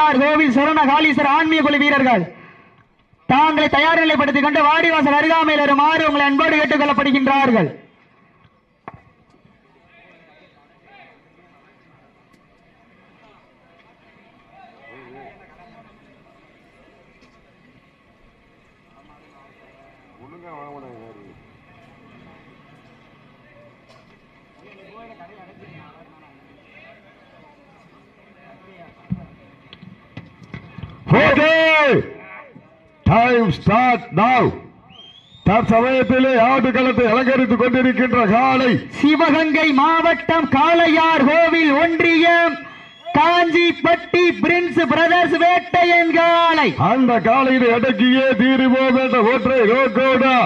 காளையார் கோவில் சரண காளீஸ்வரர் ஆன்மீக குழு வீரர்கள். தாங்களை தயார் நிலைப்படுத்திக் கொண்டு வாடிவாசல் அருகாமையில் வருமாறு உங்களை அன்போடு கேட்டுக் கொள்ளப்படுகின்றார்கள் டைம் ஸ்டார்ட் நவ் தற்சமயத்திலே ஆட்டுக்களத்தை அலங்கரித்துக் கொண்டிருக்கின்ற காலை. சிவகங்கை மாவட்டம் காளையார் கோவில் ஒன்றியம் காஞ்சிப்பட்டி பிரின்ஸ் பிரதர்ஸ் வேட்டையன் காளை அந்த காலையினை அடக்கியே தீருவோம் என்ற ஒற்றை ரோக்கோடா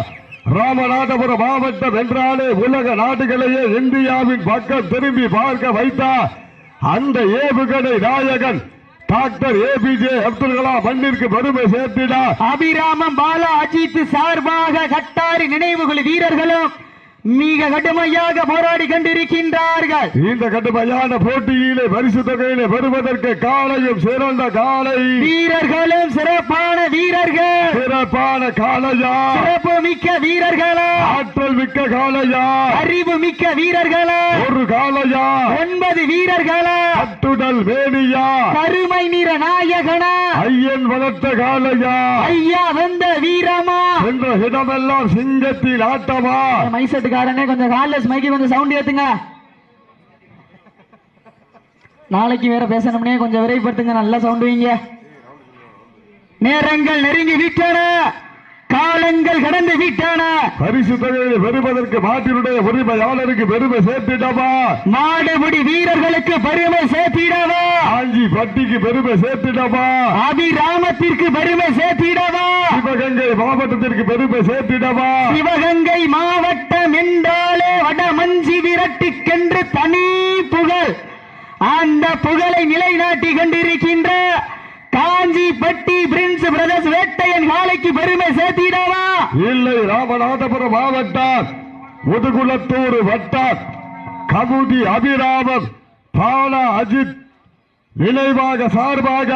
ராமநாதபுரம் மாவட்டம் என்றாலே உலக நாடுகளையே இந்தியாவின் பக்கம் திரும்பி பார்க்க வைத்தார் அந்த ஏவுகணை நாயகன் டாக்டர் ஏபிஜே அப்துல் கலாம் மண்ணிற்கு பெருமை சேர்த்தினார் அபிராமம் பாலா அஜித் சார்பாக கட்டாரி நினைவுகள் வீரர்களும் மிக கடுமையாக போராடி கொண்டிருக்கின்றார்கள். இந்த கடுமையான போட்டியிலே பரிசு தொகையிலே பெறுவதற்கு காலையும் சிறந்த காலை வீரர்களும் சிறப்பான வீரர்கள். சிறப்பான காளையா? சிறப்பு மிக்க வீரர்களா? ஆற்றல் மிக்க காளையா? அறிவு மிக்க வீரர்களா? ஒரு காளையா? ஒன்பது வீரர்களா? கட்டுடல் வேணியா? கருமை நிற நாயகனா? ஐயன் வளர்த்த காளையா? ஐயா வந்த வீரமா? என்ற இடமெல்லாம் சிங்கத்தின் ஆட்டமா? மைசெட்டுக்காரனே கொஞ்சம் காலில் மைக்கு கொஞ்சம் சவுண்ட் ஏத்துங்க. நாளைக்கு வேற பேசணும்னே கொஞ்சம் விரைப்படுத்துங்க நல்லா சவுண்ட் வைங்க. நேரங்கள் நெருங்கி விட்டன. காலங்கள் கடந்து விட்டன. பரிசு தொகையை பெறுவதற்கு மாட்டினுடைய உரிமையாளருக்கு பெருமை சேர்த்திடவா? மாடுபிடி வீரர்களுக்கு பெருமை சேர்த்திடவா? காஞ்சி பட்டிக்கு பெருமை சேர்த்திடவா? அபிராமத்திற்கு பெருமை சேர்த்திடவா? சிவகங்கை மாவட்டத்திற்கு பெருமை சேர்த்திடவா? சிவகங்கை மாவட்டம் என்றாலே வடமஞ்சி விரட்டுக்கென்று தனி புகழ். அந்த புகழை நிலைநாட்டி கொண்டிருக்கின்ற காஞ்சிப்பட்டி பிரின்ஸ் பிரதர்ஸ் வேட்டையன் காலைக்கு பெருமை சேர்த்திடவா இல்லை ராமநாதபுரம் மாவட்டம் முதுகுளத்தூர் வட்டம் கமுதி அபிராமம் பாலா அஜித் நினைவாக சார்பாக.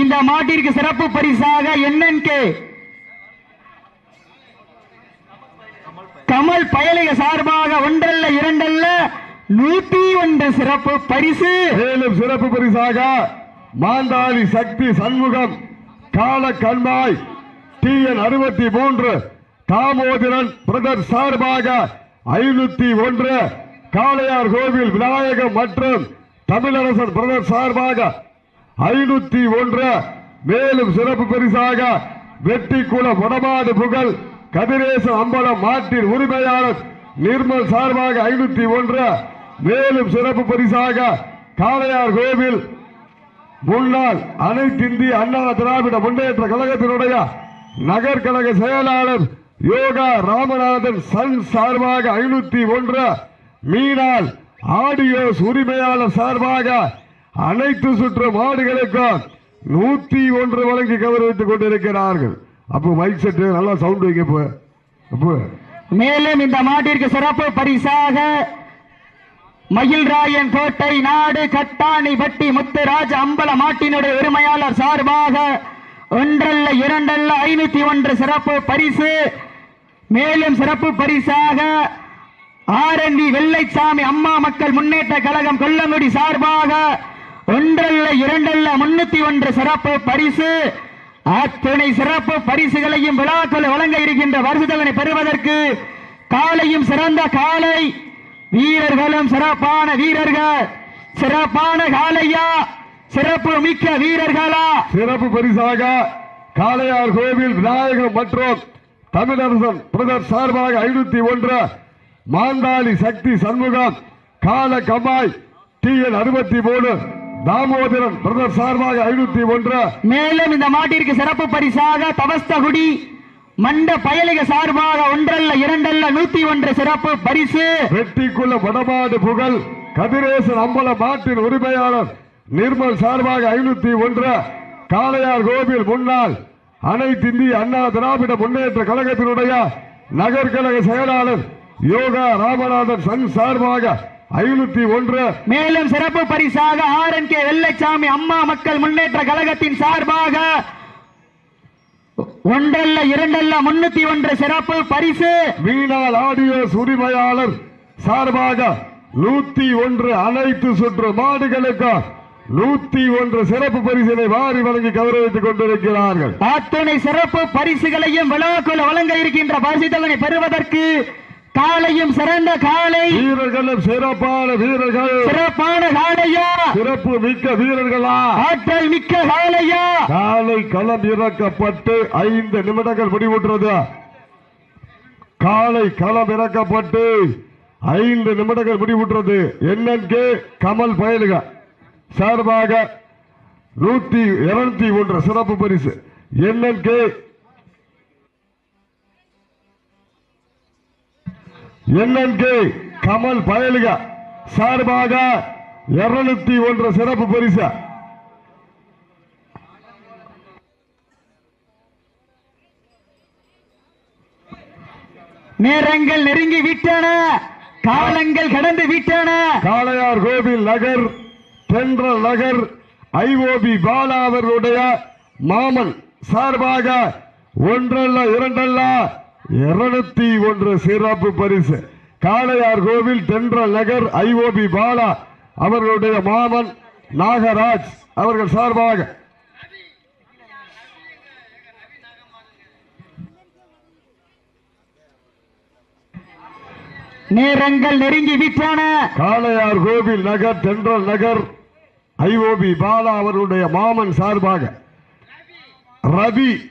இந்த மாட்டிற்கு சிறப்பு பரிசாக என்என்கே. கமல் பயலிக சார்பாக ஒன்றல்ல இரண்டல்ல நூத்தி ஒன்று சிறப்பு பரிசு. மேலும் சிறப்பு பரிசாக மாந்தாளி சக்தி சண்முகம் கால கண்மாய் டி என் அறுபத்தி மூன்று தாமோதரன் பிரதர் சார்பாக ஐநூத்தி ஒன்று காளையார் கோவில் விநாயகம் மற்றும் தமிழரசன் பிரதர் சார்பாக ஐநூத்தி ஒன்று மேலும் சிறப்பு பரிசாக வெட்டிக்குளம் வடமாடு புகழ் கதிரேச அம்பலம் மாட்டின் உரிமையாளர் நிர்மல் சார்பாக ஐநூத்தி ஒன்று மேலும் சிறப்பு பரிசாக காளையார் கோவில் முன்னாள் அனைத்திந்திய அண்ணா திராவிட முன்னேற்ற கழகத்தினுடைய நகர்கழக செயலாளர் யோகா ராமநாதன் சன் சார்பாக ஐநூத்தி ஒன்று மீனால் ஆடியோஸ் உரிமையாளர் சார்பாக அனைத்து சுற்று மாடுகளுக்கும் நூத்தி ஒன்று வழங்கி கௌரவித்துக் கொண்டிருக்கிறார்கள். அப்போ மைக் செட்டு நல்லா சவுண்ட் வைக்க மேலும் இந்த மாட்டிற்கு சிறப்பு பரிசாக மயில்ராயன் கோட்டை நாடு கட்டாணி பட்டி முத்துராஜ் அம்பல மாட்டினுடைய உரிமையாளர் சார்பாக ஒன்றல்ல இரண்டல்ல ஐநூத்தி ஒன்று சிறப்பு பரிசு. மேலும் சிறப்பு பரிசாக ஆர்என்வி வெள்ளைச்சாமி அம்மா மக்கள் முன்னேற்ற கழகம் கொல்லங்குடி சார்பாக ஒன்றல்ல இரண்டல்ல முன்னூத்தி ஒன்று சிறப்பு பரிசு. அத்துணை சிறப்பு பரிசுகளையும் விழாக்கள் வழங்க இருக்கின்ற வருஷத்தலனை பெறுவதற்கு காலையும் சிறந்த காலை வீரர்களும் சிறப்பான வீரர்கள். சிறப்பான காலையா சிறப்பு மிக்க வீரர்களா. சிறப்பு பரிசாக காளையார் கோவில் விநாயகம் மற்றும் தமிழரசன் பிரதர் சார்பாக ஐநூத்தி ஒன்று மாந்தாளி சக்தி சண்முகம் கால கமாய் டி என் அறுபத்தி மூணு தாமோதரன் பிரதர் சார்பாக ஐநூத்தி ஒன்று. மேலும் இந்த மாட்டிற்கு சிறப்பு பரிசாக தவஸ்தகுடி மண்ட பயலிக சார்பாக ஒன்றல்ல இரண்டல்ல நூத்தி ஒன்று சிறப்பு பரிசு. வெட்டிக்குள்ள வடமாடு புகழ் கதிரேசன் அம்பல மாட்டின் உரிமையாளர் நிர்மல் சார்பாக ஐநூத்தி ஒன்று. காளையார் கோவில் முன்னாள் அனைத்து இந்திய அண்ணா திராவிட முன்னேற்ற கழகத்தினுடைய நகர்கழக செயலாளர் யோகா ராமநாதன் சன் சார்பாக ஐநூத்தி ஒன்று. மேலும் சிறப்பு பரிசாக ஆர் என் கே வெள்ளச்சாமி அம்மா மக்கள் முன்னேற்ற கழகத்தின் சார்பாக ஒன்றல்ல இரண்டல்ல முன்னூத்தி ஒன்று சிறப்பு பரிசு. மீனால் ஆடியோஸ் உரிமையாளர் சார்பாக நூத்தி ஒன்று அனைத்து சுற்று மாடுகளுக்கு நூத்தி ஒன்று சிறப்பு பரிசினை வாரி வழங்கி கௌரவித்துக் கொண்டிருக்கிறார்கள். அத்துணை சிறப்பு பரிசுகளையும் விழாக்குள் வழங்க இருக்கின்ற பரிசுத்தவனை பெறுவதற்கு காலையும் சிறந்த காலை வீரர்களும் சிறப்பான வீரர்கள். சிறப்பான காலையா சிறப்பு மிக்க வீரர்களா. ஆற்றல் மிக்க காலையா காலை களம் இறக்கப்பட்டு ஐந்து நிமிடங்கள் முடிவுற்றது. காலை களம் இறக்கப்பட்டு ஐந்து நிமிடங்கள் முடிவுற்றது. என்என்கே கமல் பயலுக. சார்பாக நூத்தி இருநூத்தி ஒன்று சிறப்பு பரிசு. என்என்கே என்என்கே கமல் பயலுக சார்பாக இருநூத்தி ஒன்று சிறப்பு பரிசு. நேரங்கள் நெருங்கி விட்டன காலங்கள் கடந்து விட்டன. காளையார் கோவில் நகர் தென்றல் நகர் ஐஓபி பாலா அவர்களுடைய மாமன் சார்பாக ஒன்றல்ல இரண்டல்ல இருநூத்தி ஒன்று சிறப்பு பரிசு. காளையார் கோவில் தென்றல் நகர் ஐஓபி பாலா அவர்களுடைய மாமன் நாகராஜ் அவர்கள் சார்பாக. நேரங்கள் நெருங்கி விட்டன. காளையார் கோவில் நகர் தென்றல் நகர் ஐஓபி பாலா அவர்களுடைய மாமன் சார்பாக. ரவி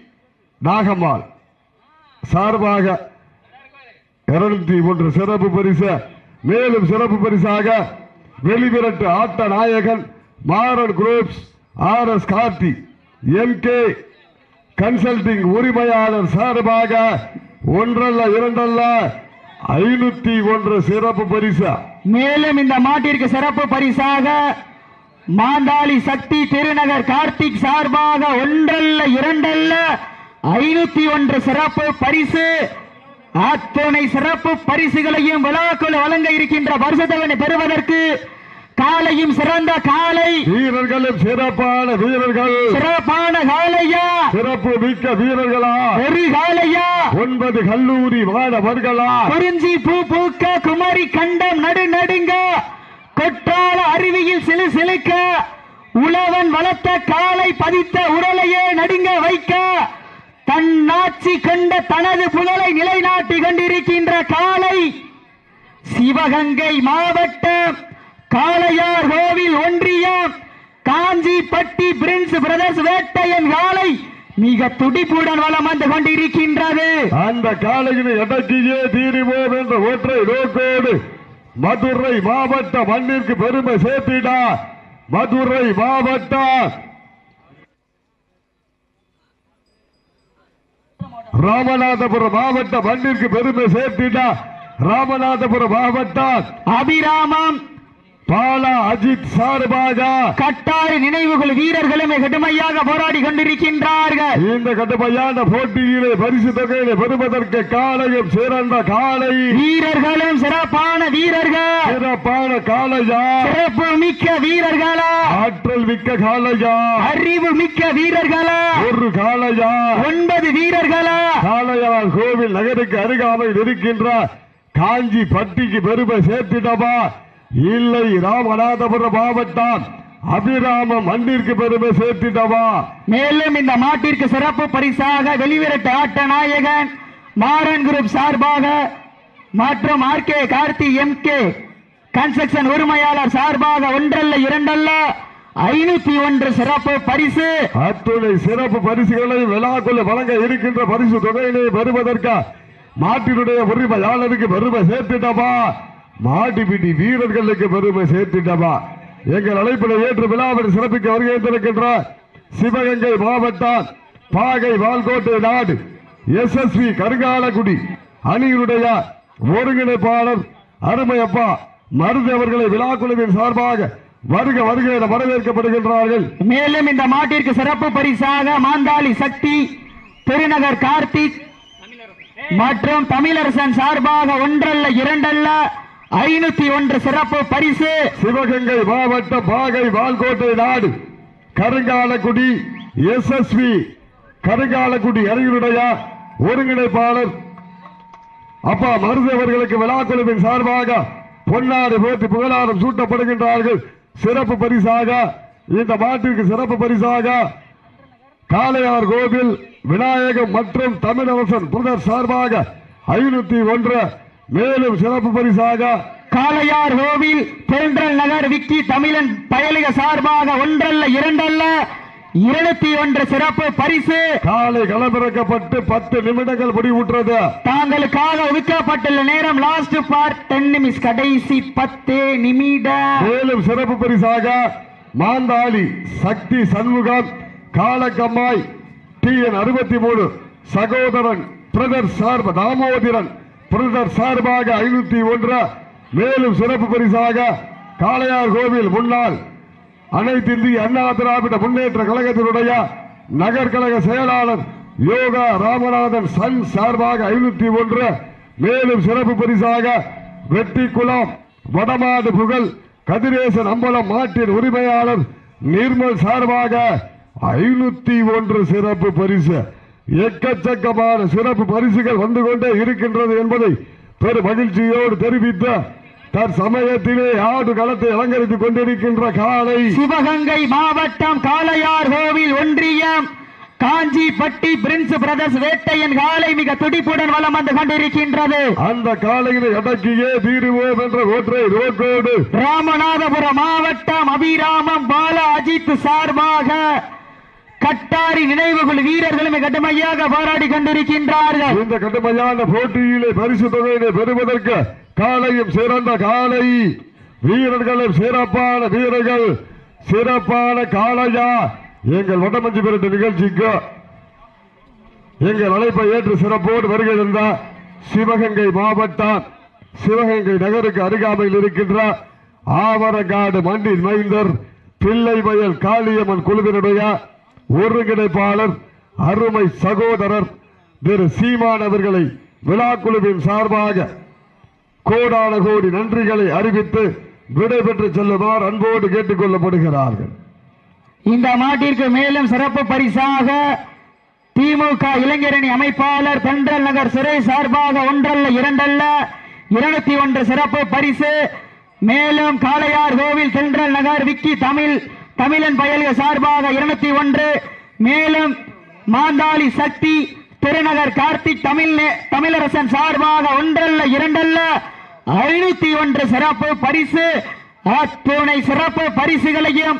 நாகம்மாள். சார்பாக இருநூத்தி ஒன்று சிறப்பு பரிசு மேலும் சிறப்பு பரிசாக வெளிவிரட்டு ஆட்ட நாயகன் Maran groups R S Karthi M K consulting உரிமையாளர் சார்பாக ஒன்றல்ல இரண்டல்ல ஐநூத்தி ஒன்று சிறப்பு பரிசு. மேலும் இந்த மாட்டிற்கு சிறப்பு பரிசாக மாந்தாளி சக்தி திருநகர் கார்த்திக் சார்பாக ஒன்றல்ல இரண்டல்ல ஐநூத்தி ஒன்று சிறப்பு பரிசு. அத்துணை சிறப்பு பரிசுகளையும் விழாக்குள் வழங்க இருக்கின்ற பரிசுத்தவனை பெறுவதற்கு காலையும் சிறந்த காலை. வீரர்களும் சிறப்பான வீரர்கள். சிறப்பான காலையா? சிறப்பு மிக்க வீரர்களா? ஒரு காலையா? ஒன்பது கல்லூரி மாணவர்களா? குறிஞ்சி பூ பூக்க குமரி கண்டம் நடு நடுங்க கொற்றால அருவியில் சிலு சிலுக்க உழவன் வளர்த்த காலை பதித்த உடலையே நடுங்க வைக்க தன்னாட்சி கண்ட தனது புகழை நிலைநாட்டி கொண்டிருக்கின்ற காலை சிவகங்கை மாவட்டம் காளையார் கோவில் ஒன்றியம் காஞ்சிப்பட்டி பிரின்ஸ் பிரதர்ஸ் வேட்டையன் காலை மிக துடிப்புடன் வளம் வந்து கொண்டிருக்கின்றது. அந்த காலையினை அடக்கியே தீரிவோம் என்ற ஒற்றை நோக்கோடு மதுரை மாவட்ட மண்ணிற்கு பெருமை சேர்த்திடா. மதுரை மாவட்டம் ராமநாதபுரம் மாவட்ட மண்ணிற்கு பெருமை சேர்த்திட்டா ராமநாதபுரம் மாவட்டம். அபிராமம் பாலா அஜித் சார்பாக கட்டாறு நினைவுகள் வீரர்களும் கடுமையாக போராடி கொண்டிருக்கின்றார்கள். இந்த கடுமையான போட்டியிலே பரிசு தொகையிலே பெறுவதற்கு காலையும் சிறந்த காலை வீரர்களும் சிறப்பான வீரர்கள். சிறப்பான காலையா சிறப்பு மிக்க வீரர்களா? ஆற்றல் மிக்க காலையா அறிவு மிக்க வீரர்களா? ஒரு காலையா ஒன்பது வீரர்களா? காளையார் கோவில் நகருக்கு அருகாமையில் இருக்கின்ற காஞ்சி பட்டிக்கு பெருமை சேர்த்திடவா? இல்லை ராமநாதபுரம் மாவட்டம் அபிராம மண்ணிற்கு பெருமை சேர்த்திடவா? மேலும் இந்த மாட்டிற்கு சிறப்பு பரிசாக வெளிவிரட்டு ஆட்ட நாயகன் மாறன் குரூப் சார்பாக மற்றும் R K Karthi M K construction உரிமையாளர் சார்பாக ஒன்றல்ல இரண்டல்ல ஐநூத்தி ஒன்று சிறப்பு பரிசு. அத்துணை சிறப்பு பரிசுகளை விழாக்குள்ள வழங்க இருக்கின்ற பரிசு தொகையினை பெறுவதற்கு மாட்டினுடைய உரிமையாளருக்கு பெருமை சேர்த்திடவா? மாட்டுப்பிடி வீரர்களுக்கு பெருமை சேர்த்துட்டவா? எங்கள் அழைப்பினை ஏற்று விழாவை சிறப்பிக்க வருகை தருகின்ற சிவகங்கை மாவட்டம் பாகை வால்கோட்டை நாடு எஸ்எஸ்வி கருங்காலக்குடி அணியினுடைய ஒருங்கிணைப்பாளர் அருமையப்பா மருது அவர்களை விழாக்குழுவின் சார்பாக வருக வருக என வரவேற்கப்படுகின்றார்கள். மேலும் இந்த மாட்டிற்கு சிறப்பு பரிசாக மாந்தாளி சக்தி பெருநகர் கார்த்திக் மற்றும் தமிழரசன் சார்பாக ஒன்றல்ல இரண்டல்ல ஐநூத்தி ஒன்று சிறப்பு பரிசு. சிவகங்கை மாவட்டம் பாகை வால்கோட்டை நாடு கருங்காலக்குடி எஸ்எஸ்வி கருங்காலக்குடி அறிஞருடைய ஒருங்கிணைப்பாளர் அப்பா மருதவர்களுக்கு விழாக்குழுவின் சார்பாக பொன்னாடு போட்டு புகழாரம் சூட்டப்படுகின்றார்கள். சிறப்பு பரிசாக இந்த மாட்டிற்கு சிறப்பு பரிசாக காளையார் கோவில் விநாயகம் மற்றும் தமிழரசன் புதர் சார்பாக ஐநூத்தி ஒன்று மேலும் சிறப்பு பரிசாக காளையார் கோவில் தென்றல் நகர் விக்கி தமிழன் பயலிக சார்பாக ஒன்றல்ல இரண்டல்ல இருநூத்தி ஒன்று சிறப்பு பரிசு. காலை களமிறக்கப்பட்டு பத்து நிமிடங்கள் முடிவுற்றது. தாங்களுக்காக ஒதுக்கப்பட்டுள்ள நேரம் லாஸ்ட் பார்ட் டென் நிமிஷம் கடைசி பத்து நிமிடம் மேலும் சிறப்பு பரிசாக மாந்தாளி சக்தி சண்முகம் காலக்கம்மாய் டி என் அறுபத்தி மூணு சகோதரன் பிரதர் சார்பு தாமோதரன் பிரதர் சார்பாக ஐநூத்தி ஒன்று. மேலும் சிறப்பு பரிசாக காளையார் கோவில் முன்னாள் அனைத்து இந்திய அண்ணா திராவிட முன்னேற்ற கழகத்தினுடைய நகர்கழக செயலாளர் யோகா ராமநாதன் சன் சார்பாக ஐநூத்தி ஒன்று. மேலும் சிறப்பு பரிசாக வெட்டி குளம் வடமாடு புகழ் கதிரேசன் அம்பலம் மாட்டின் உரிமையாளர் நிர்மல் சார்பாக ஐநூத்தி ஒன்று சிறப்பு பரிசு. எக்கச்சக்கமான சிறப்பு பரிசுகள் வந்து கொண்டே இருக்கின்றது என்பதை பெரும் மகிழ்ச்சியோடு தெரிவித்த தற்சமயத்திலே ஆடு களத்தை அலங்கரித்துக் கொண்டிருக்கின்ற காலை சிவகங்கை மாவட்டம் காளையார் கோவில் ஒன்றியம். காஞ்சிப்பட்டி பிரின்ஸ் பிரதர்ஸ் வேட்டையன் காலை மிக துடிப்புடன் வலம் வந்து கொண்டிருக்கின்றது. அந்த காலையினை அடக்கியே தீருவோம் என்ற ஒற்றை ரோக்கோடு ராமநாதபுரம் மாவட்டம் அபிராமம் பால அஜித் சார்பாக கட்டாரி நினைவுகள் வீரர்களும் கடுமையாக போராடி கொண்டிருக்கின்றார்கள். இந்த கடுமையான போட்டியிலே பரிசு தொகையினை பெறுவதற்கு காலையும் சிறந்த காலை வீரர்களும் சிறப்பான வீரர்கள். சிறப்பான காளையா. எங்கள் வடமஞ்சு பெருட்டு நிகழ்ச்சிக்கு எங்கள் அழைப்பை ஏற்று சிறப்போடு வருகின்ற சிவகங்கை மாவட்டம் சிவகங்கை நகருக்கு அருகாமையில் இருக்கின்ற ஆவரங்காடு மண்ணின் மைந்தர் பிள்ளை வயல் காளியம்மன் குழுவினுடைய ஒருங்கிணைப்பாளர் அருமை சகோதரர் திரு சீமான் அவர்களை விழாக்குழுவின் சார்பாக கோடான கோடி நன்றிகளை அறிவித்து விடைபெற்று செல்லுமாறு அன்போடு கேட்டுக் கொள்ளப்படுகிறார்கள். இந்த மாட்டிற்கு மேலும் சிறப்பு பரிசாக திமுக இளைஞரணி அமைப்பாளர் தென்றல் நகர் சிறை சார்பாக ஒன்றல்ல இரண்டல்ல இருநூத்தி ஒன்று சிறப்பு பரிசு. மேலும் காளையார் கோவில் தென்றல் நகர் விக்கி தமிழ் தமிழன் பயல்க சார்பாக இருநூத்தி ஒன்று மேலும் மாந்தாளி சக்தி திருநகர் கார்த்திக் தமிழ் தமிழரசன் சார்பாக ஒன்றல்ல இரண்டல்ல ஐநூத்தி ஒன்று சிறப்பு பரிசு அத்துணை சிறப்பு பரிசுகளையும்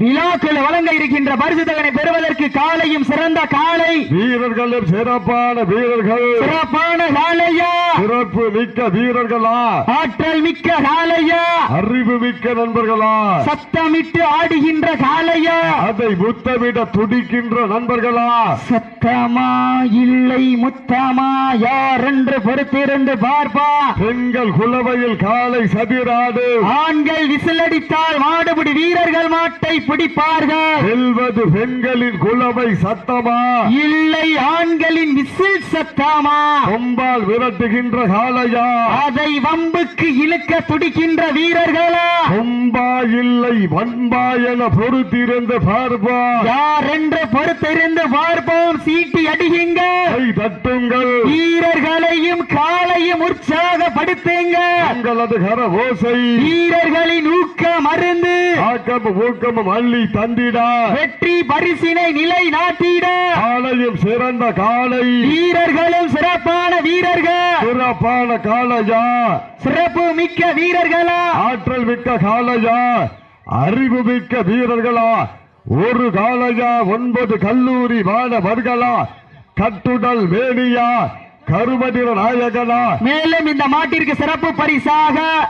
விழாக்கள் வழங்க இருக்கின்ற பரிசு பெறுவதற்கு காலையும் சிறந்த காலை. வீரர்களும் சிறப்பான வீரர்கள். சிறப்பான காலையா? சிறப்பு மிக்க வீரர்களா? ஆற்றல் மிக்க காலையா? அறிவு மிக்க நண்பர்களா? சத்தமிட்டு ஆடுகின்ற காலையா? அதை முத்தமிட துடிக்கின்ற நண்பர்களா? சத்தமா? இல்லை முத்தமா? யார் என்று பொறுத்திருந்து பார்ப்பா. பெண்கள் குலவையில் காலை சதிராடு ஆண்கள் விசிலடித்தால் மாடுபிடி வீரர்கள் மாட்டை பிடிப்பார்கள். வெல்வது பெண்களின் குலவை சத்தமா? இல்லை ஆண்களின் விசில் சத்தமா? கொம்பால் விரட்டுகின்ற காளையா? அதை வம்புக்கு இழுக்க துடிக்கின்ற வீரர்களா? கொம்பா இல்லை வன்பா என பொறுத்திருந்து பார்ப்பா. யார் என்று பொறுத்திருந்து பார்ப்போம் சீட்டி அடியுங்க தட்டுங்கள். வீரர்களையும் காலையும் உற்சாகப்படுத்துங்க உங்களது கர ஓசை வீரர்களின் ஊக்க மருந்து. ஊக்கமும் அள்ளி தந்திடா. வெற்றி பரிசினை நிலை நாட்டிட. காலையும் சிறந்த காலை வீரர்களும் சிறப்பான வீரர்கள். சிறப்பான காளையா. சிறப்பு மிக்க வீரர்களா. ஆற்றல் மிக்க காளையா. அறிவு மிக்க வீரர்களா. ஒரு காளையா ஒன்பது கல்லூரி மாணவர்களா. கட்டுடல் மேனியா. கருமதிர நாயகனா. மேலும் இந்த மாட்டிற்கு சிறப்பு பரிசாக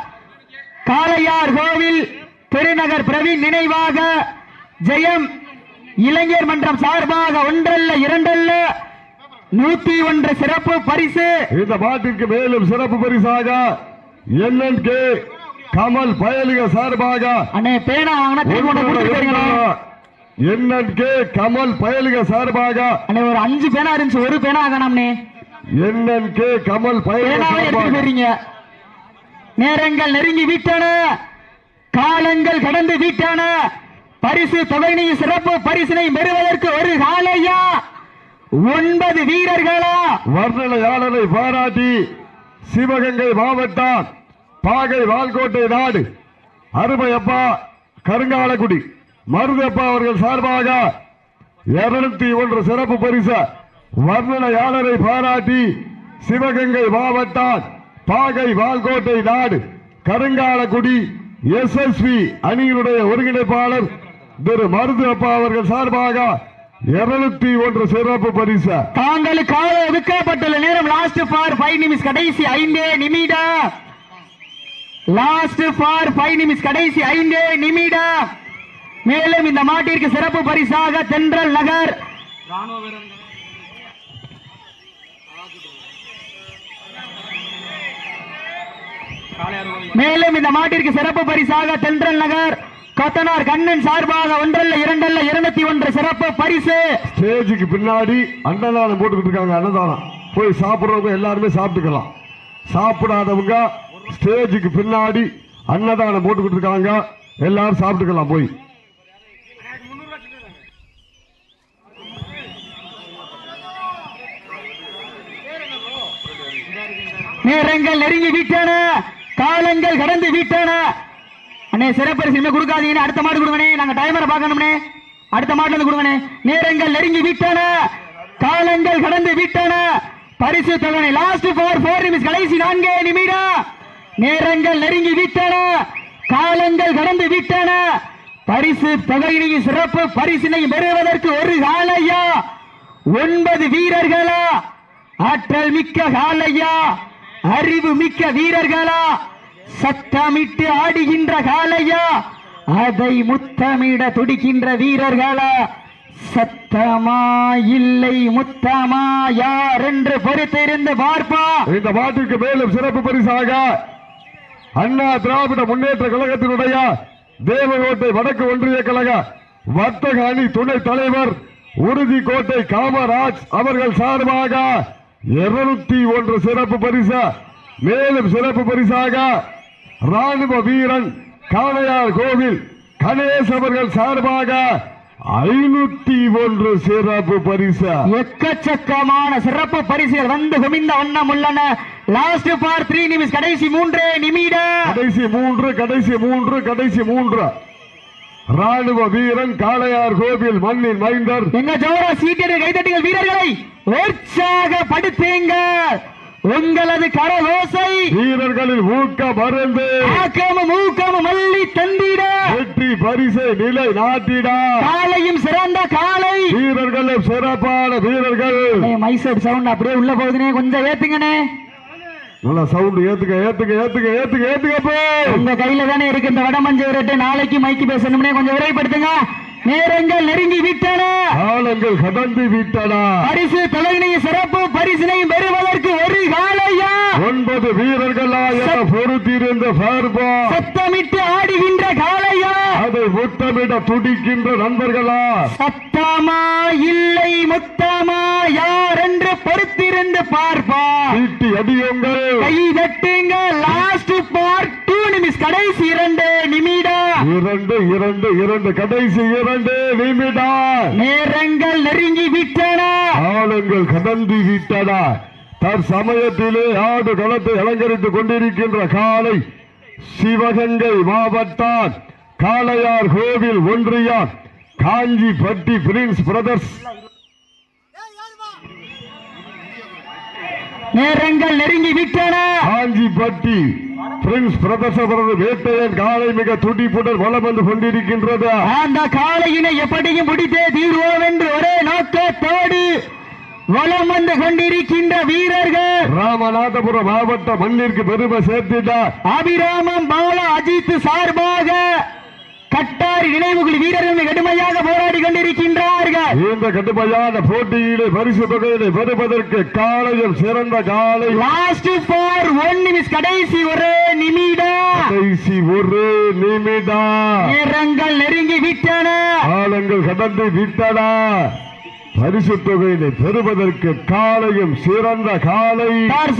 காளையார் கோவில் திருநகர் பிரவீன் நினைவாக ஜெயம். இளைஞர் மன்றம் சார்பாக ஒன்றல்ல இரண்டல்ல. நூத்தி ஒன்று சிறப்பு பரிசு. இந்த மாட்டிற்கு மேலும் சிறப்பு பரிசாக என்என்கே கமல் பயலிக சார்பாக அண்ணே பேனா வாங்கினா போயிருங்கண்ணே. என்என்கே கமல் பயலிக சார்பாக அண்ணே ஒரு அஞ்சு பேனா இருந்துச்சு ஒரு பேனா ஆகணும்னே என்என்கே கமல் பயலிக சார்பாக நேரங்கள் நெருங்கி விட்டன. காலங்கள் கடந்து வீட்டான பரிசு தொகையினை சிறப்பு பரிசினை பெறுவதற்கு ஒரு காலையா? ஒன்பது வீரர்களா? வர்ணனையாளரை பாராட்டி சிவகங்கை மாவட்டம் பாகை வால்கோட்டை நாடு. அருமையப்பா கருங்காலக்குடி. மருதப்பா அவர்கள் சார்பாக இருநூத்தி ஒன்று சிறப்பு பரிசு வர்ணனையாளரை பாராட்டி சிவகங்கை மாவட்டம் பாகை வால்கோட்டை நாடு. கருங்காலக்குடி எஸ்எஸ்பி அணியினுடைய ஒருங்கிணைப்பாளர் திரு மருதப்பா அவர்கள் சார்பாக இருநூத்தி ஒன்று சிறப்பு பரிசு. தாங்களுக்காக ஒதுக்கப்பட்டுள்ள நேரம் லாஸ்ட் ஃபார் ஃபைவ் நிமிஷம் கடைசி ஐந்தே நிமிடம் லாஸ்ட் ஃபார் ஃபைவ் நிமிஷம் கடைசி ஐந்தே நிமிடம் மேலும் இந்த மாட்டிற்கு சிறப்பு பரிசாக தென்றல் நகர். மேலும் இந்த மாட்டிற்கு சிறப்பு பரிசாக தென்றல் நகர் கொத்தனார் கண்ணன் சார்பாக ஒன்றல்ல இரண்டல்ல இருநூத்தி ஒன்று சிறப்பு பரிசு. ஸ்டேஜுக்கு பின்னாடி அன்னதானம் போட்டுக்கிட்டு இருக்காங்க அன்னதானம். போய் சாப்பிடுறவங்க எல்லாருமே சாப்பிட்டுக்கலாம். சாப்பிடாதவங்க ஸ்டேஜுக்கு பின்னாடி அன்னதானம் போட்டுக்கிட்டு இருக்காங்க எல்லாரும் சாப்பிட்டுக்கலாம் போய். நேரங்கள் நெருங்கி விட்டன காலங்கள் கடந்து விட்டன. அண்ணே சிறப்பரிசு இனிமே கொடுக்காதீங்கன்னு அடுத்த மாடு கொடுங்கண்ணே. நாங்க டைமரை பார்க்கணும்னே அடுத்த மாட்டுல இருந்து கொடுங்கண்ணே. நேரங்கள் நெருங்கி விட்டன. காலங்கள் கடந்து விட்டன. பரிசு தொகை லாஸ்ட் ஃபோர் ஃபோர் நிமிஷம். கடைசி நான்கே நிமிடம். நேரங்கள் நெருங்கி விட்டன. காலங்கள் கடந்து விட்டன. பரிசு தொகையினையும் சிறப்பு பரிசினை பெறுவதற்கு ஒரு காலையா? ஒன்பது வீரர்களா? ஆற்றல் மிக்க காலையா? அறிவு மிக்க வீரர்களா? சத்தமிட்டு ஆடுகின்ற காலையா அதை முத்தமிட துடிக்கின்ற வீரர்களா? சத்தமா இல்லை முத்தமா? யார் என்று பொறுத்திருந்து பார்ப்பா. இந்த பாட்டுக்கு மேலும் சிறப்பு பரிசாக அண்ணா திராவிட முன்னேற்ற கழகத்தினுடைய தேவகோட்டை வடக்கு ஒன்றிய கழக வர்த்தக அணி துணை தலைவர் உறுதி கோட்டை காமராஜ் அவர்கள் சார்பாக இருநூத்தி ஒன்று சிறப்பு பரிசு. மேலும் சிறப்பு பரிசாக ராணுவ வீரன் காளையார் கோவில் கணேஷ் அவர்கள் சார்பாக ஐநூத்தி ஒன்று சிறப்பு பரிசு. எக்கச்சக்கமான சிறப்பு பரிசுகள் வந்து குமிந்த வண்ணம் உள்ளன. லாஸ்ட் ஃபார் த்ரீ நிமிஷம் கடைசி மூன்றே நிமிடம். கடைசி மூன்று கடைசி மூன்று கடைசி மூன்று. ராணுவ வீரன் காளையார் கோவில் மண்ணின் மைந்தர். எங்க ஜோரா சீட்டியர் கைதட்டுங்கள் வீரர்களை. உற்சாகப்படுத்துங்கள் உங்களது கரகோசை வீரர்களின் ஊக்க மருந்து ஆக்கமும் ஊக்கமும் மல்லி தந்திட. வெற்றி பரிசை நிலை நாட்டிடா. காலையும் சிறந்த காலை வீரர்களும் சிறப்பான வீரர்கள். மைசூர் சவுண்ட் அப்படியே உள்ள போகுதுனே கொஞ்சம் ஏத்துங்கண்ணே. நல்லா சவுண்ட் ஏத்துக்க ஏத்துக்க ஏத்துக்க ஏத்துக்க ஏத்துக்க போ உங்க கையில தானே இருக்கு இந்த வடமஞ்சு விரட்டு நாளைக்கு மைக்கு பேசணும்னே கொஞ்சம் விரைப்படுத்துங்க நேரங்கள் நெருங்கி விட்டன. காலங்கள் கடந்து விட்டனா. பரிசு தலையினை சிறப்பு பரிசினை பெறுவதற்கு ஒரு காலையா? ஒன்பது வீரர்களா என பொறுத்திருந்த பார்ப்பா சத்தமிட்டு ஆடுகின்ற காலையா? அதை முத்தமிட துடிக்கின்ற நண்பர்களா? சத்தமா? இல்லை முத்தமா? யார் என்று பொறுத்திருந்து பார்ப்பா. சீட்டி அடியுங்கள். கை தட்டுங்க. லாஸ்ட் பார்ட் டூ நிமிஷம் கடைசி இரண்டு நிமிடம். இரண்டு இரண்டு இரண்டு கடைசி இரண்டு. நிமிடம் நேரங்கள் நெருங்கி விட்டன. ஆளுங்கள் கடந்து விட்டன. தற்சமயத்திலே ஆடு களத்தை அலங்கரித்துக் கொண்டிருக்கின்ற காலை சிவகங்கை மாவட்டம் காளையார் கோவில் ஒன்றியம் காஞ்சிப்பட்டி பிரின்ஸ் பிரதர்ஸ் நேரங்கள் நெருங்கி விட்டன. காஞ்சிப்பட்டி பிரின்ஸ் பிரதர்ஸ் அவரது வேட்டையன் காலை மிக துடிப்புடன் வலம் வந்து கொண்டிருக்கின்றது. அந்த காளையினை எப்படியும் பிடித்தே தீர்வோம் என்று ஒரே நோக்கத்தோடு வலம் வந்து கொண்டிருக்கின்ற வீரர்கள். ராமநாதபுரம் மாவட்ட மண்ணிற்கு பெருமை சேர்த்திட்டார். அபிராமம் பாலா அஜித் சார்பாக கட்டாரி நினைவுகள் வீரர்கள் கடுமையாக போராடி கொண்டிருக்கின்றார்கள். இந்த கடுமையான போட்டியிலே பரிசு தொகையினை பெறுவதற்கு காலையில் சிறந்த காலை. லாஸ்ட் ஃபார் ஒன் நிமிஷம் கடைசி ஒரு நிமிடம். கடைசி ஒரு நிமிடம். நேரங்கள் நெருங்கி விட்டன. காலங்கள் கடந்து விட்டன. பரிசு தொகையினை பெறுவதற்கு காலையும் சிறந்த காலை.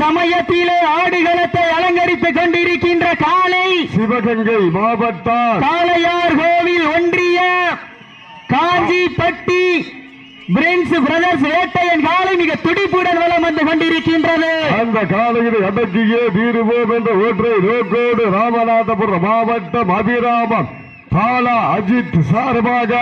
சமயத்திலே ஆடுகளத்தை அலங்கரித்துக் கொண்டிருக்கின்ற காலை. சிவகங்கை மாவட்டம். காளையார் கோவில் ஒன்றிய காஞ்சிப்பட்டி பிரின்ஸ் பிரதர்ஸ் வேட்டையன் காலை மிக துடிப்புடன் வலம் வந்து கொண்டிருக்கின்றது. அந்த காலையினை அடக்கியே தீருவோம் என்ற ஒற்றை நோக்கோடு ராமநாதபுரம் மாவட்டம் அபிராமம் பாலா அஜித் சார்பாக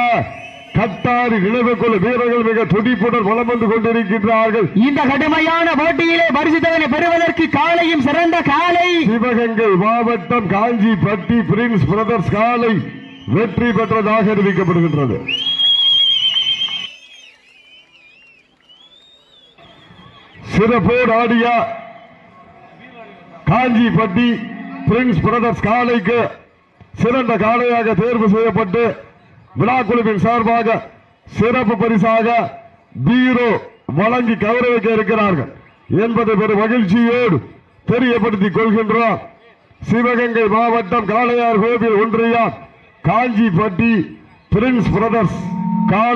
கட்டாரி இளவக்குழு வீரர்கள் மிக துடிப்புடன் வலம் வந்து கொண்டிருக்கின்றார்கள். இந்த கடுமையான போட்டியிலே பரிசுத்தவனை பெறுவதற்கு காலையும் சிறந்த காலை. சிவகங்கை மாவட்டம் காஞ்சிப்பட்டி பிரின்ஸ் பிரதர்ஸ் காலை வெற்றி பெற்றதாக அறிவிக்கப்படுகின்றது. சிறப்போடு ஆடிய காஞ்சிப்பட்டி பிரின்ஸ் பிரதர்ஸ் காலைக்கு சிறந்த காளையாக தேர்வு செய்யப்பட்டு விழாக்குழுவின் சார்பாக சிறப்பு பரிசாக பீரோ வழங்கி கௌரவிக்க இருக்கிறார்கள் என்பதை பெரும் மகிழ்ச்சியோடு தெரியப்படுத்திக் கொள்கின்றோம். சிவகங்கை மாவட்டம் காளையார் கோவில் ஒன்றியம் காஞ்சிப்பட்டி பிரின்ஸ் பிரதர்ஸ் காலை